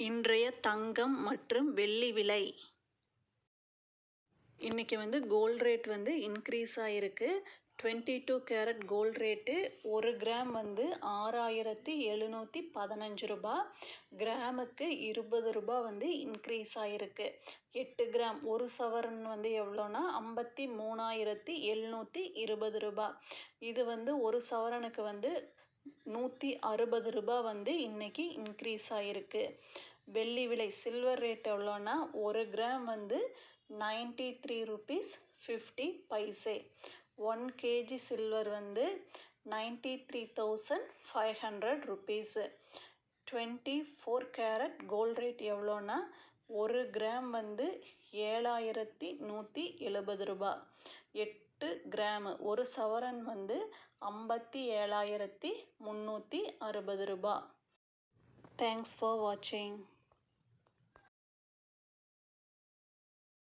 இன்றைய தங்கம் மற்றும் வெள்ளி விலை. இன்னைக்கு வந்து கோல்ட் ரேட் வந்து இன்க்ரீஸ் ஆகிருக்கு twenty two carat gold rate ஒரு கிராம் வந்து ஆறாயிரத்தி எழுநூற்றி பதினஞ்சு ரூபா. கிராமுக்கு இருபது ரூபா வந்து இன்க்ரீஸ் ஆகிருக்கு எட்டு கிராம் ஒரு சவரன் வந்து எவ்வளோனா ஐம்பத்தி மூணாயிரத்தி எழுநூற்றி இருபது ரூபா. இது வந்து ஒரு சவரனுக்கு வந்து நூற்றி அறுபது ரூபாய் வந்து இன்னைக்கு இன்க்ரீஸ் ஆகிருக்கு வெள்ளி விலை சில்வர் ரேட் எவ்வளோனா ஒரு கிராம் வந்து ninety three rupees fifty paise one KG silver வந்து ninety three thousand five hundred rupees twenty four carat gold rate எவ்வளோனா ஒரு கிராம் வந்து ஏழாயிரத்தி நூற்றி எழுபது ரூபா. எட்டு கிராமு ஒரு சவரன் வந்து ஐம்பத்தி ஏழாயிரத்தி முந்நூற்றி அறுபது ரூபா. தேங்க்ஸ் ஃபார் வாட்சிங்